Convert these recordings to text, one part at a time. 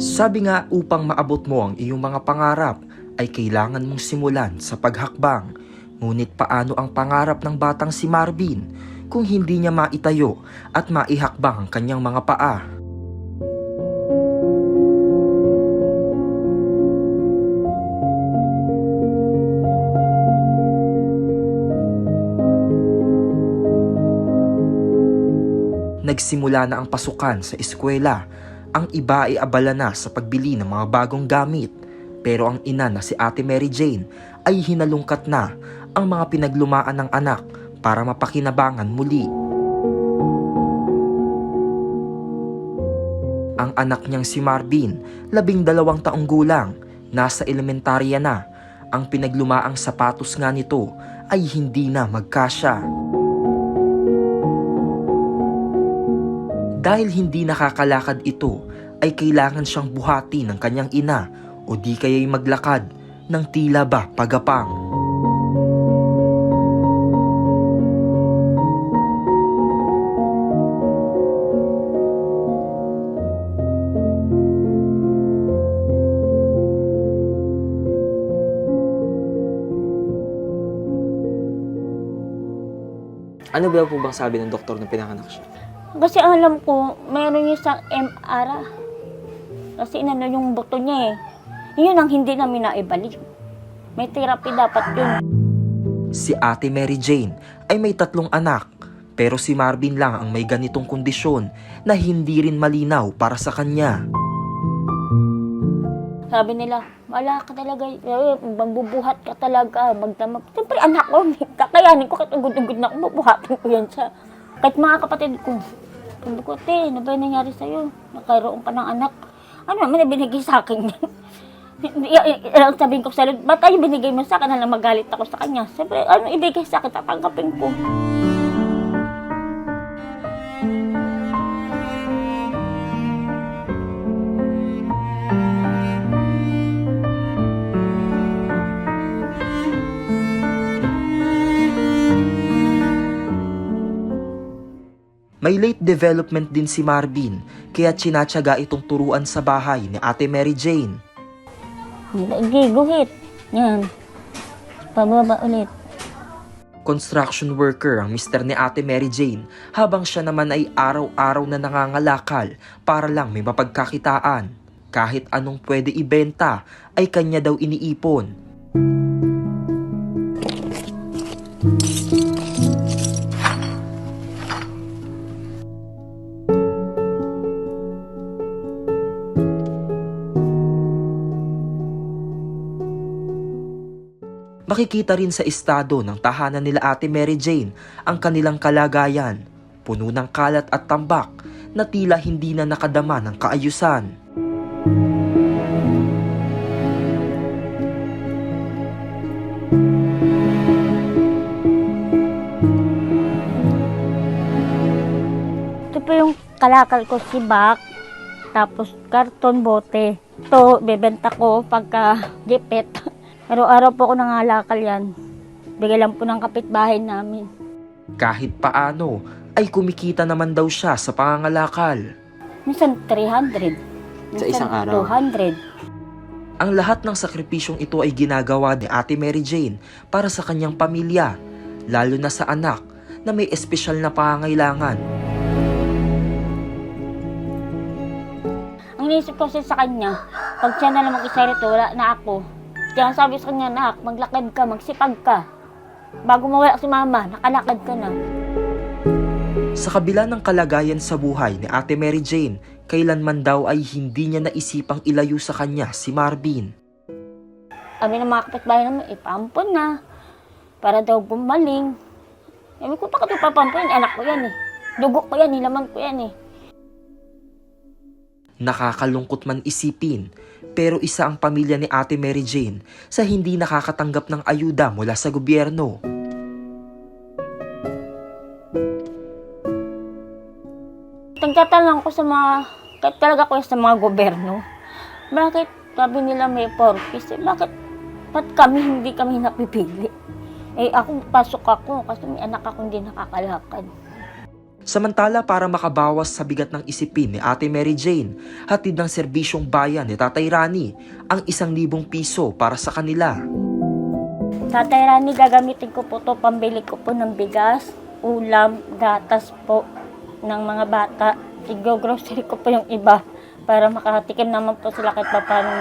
Sabi nga upang maabot mo ang iyong mga pangarap ay kailangan mong simulan sa paghakbang. Ngunit paano ang pangarap ng batang si Marvin kung hindi niya maitayo at maihakbang ang kanyang mga paa? Nagsimula na ang pasukan sa eskwela. Ang iba ay abala na sa pagbili ng mga bagong gamit. Pero ang ina na si Ate Mary Jane ay hinalungkat na ang mga pinaglumaan ng anak para mapakinabangan muli. Ang anak niyang si Marvin, labing dalawang taong gulang, nasa elementarya na. Ang pinaglumaang sapatos nga nito ay hindi na magkasya. Dahil hindi nakakalakad ito, ay kailangan siyang buhati ng kanyang ina o di kaya'y maglakad ng tila ba pagapang. Ano ba po bang sabi ng doktor na pinanganak siya? Kasi alam ko, meron yung isang MR. Kasi inano yung buto niya eh. Yun ang hindi namin naibalik. May therapy dapat yun. Si Ate Mary Jane ay may tatlong anak pero si Marvin lang ang may ganitong kondisyon na hindi rin malinaw para sa kanya. Sabi nila, wala ka talaga, eh, magbubuhat ka talaga, magdamag. Siyempre anak ko, kakayanin ko, kahit ugod-ugod na ako, mabuhatan ko yan siya. Kahit mga kapatid ko, sabi ko, te, ano ba yung nangyari sa'yo? Nakaroon ka ng anak. Ano naman na binigay sa akin yan? Y- sabihin ko sa salud, ba't tayo binigay mo sa akin na magalit ako sa kanya? Siyempre, ano ibigay sa akin, tatanggapin ko. May late development din si Marvin kaya tsinatsaga itong turuan sa bahay ni Ate Mary Jane. Hindi, guhit. Yan. Pababa ulit. Construction worker ang mister ni Ate Mary Jane habang siya naman ay araw-araw na nangangalakal para lang may mapagkakitaan. Kahit anong pwede ibenta ay kanya daw iniipon. Makikita rin sa estado ng tahanan nila Ate Mary Jane ang kanilang kalagayan, puno ng kalat at tambak na tila hindi na nakadama ng kaayusan. Ito po yung kalakal ko si Bak, tapos karton bote. Ito, bebenta ko pagka gipit. Araw-araw po ako nangalakal yan. Bigay lang po ng kapitbahay namin. Kahit paano ay kumikita naman daw siya sa pangangalakal. Minsan 300. Sa minsan isang araw? 200. Ang lahat ng sakripisyong ito ay ginagawa ni Ate Mary Jane para sa kanyang pamilya, lalo na sa anak na may espesyal na pangangailangan. Ang inisip ko kasi sa kanya, pag siya na lang mag-isa rito, wala na ako. Kaya sabi sa kanya, nak, maglakad ka, magsipag ka. Bago mawala si mama, nakalakad ka na. Sa kabila ng kalagayan sa buhay ni Ate Mary Jane, kailanman daw ay hindi niya naisipang ilayo sa kanya si Marvin. Kami ng mga kapitbahay naman, ipampon na. Para daw gumaling. Sabi ko, bakit ipapampon? Anak ko yan eh. Dugo ko yan, nilaman ko yan eh. Nakakalungkot man isipin, pero isa ang pamilya ni Ate Mary Jane sa hindi nakakatanggap ng ayuda mula sa gobyerno. Nagtatanong ko sa mga, kahit talaga ko sa mga gobyerno, bakit sabi nila may purpose, eh, bakit, ba't kami hindi kami napipili? Eh ako, pasok ako kasi may anak ako hindi nakakalakad. Samantala para makabawas sa bigat ng isipin ni Ate Mary Jane, hatid ng serbisyong bayan ni Tatay Rani ang isang libong piso para sa kanila. Tatay Rani, gagamitin ko po to pambili ko po ng bigas, ulam, gatas po ng mga bata. Igo-grocery ko po yung iba para makatikim naman po sila kahit pa paano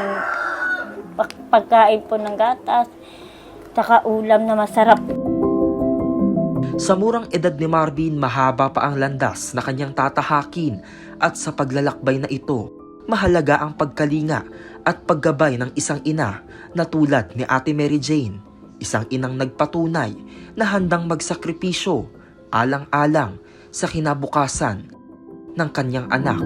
pag- pagkain po ng gatas, tsaka ulam na masarap. Sa murang edad ni Marvin, mahaba pa ang landas na kanyang tatahakin at sa paglalakbay na ito, mahalaga ang pagkalinga at paggabay ng isang ina na tulad ni Ate Mary Jane, isang inang nagpatunay na handang magsakripisyo alang-alang sa kinabukasan ng kanyang anak.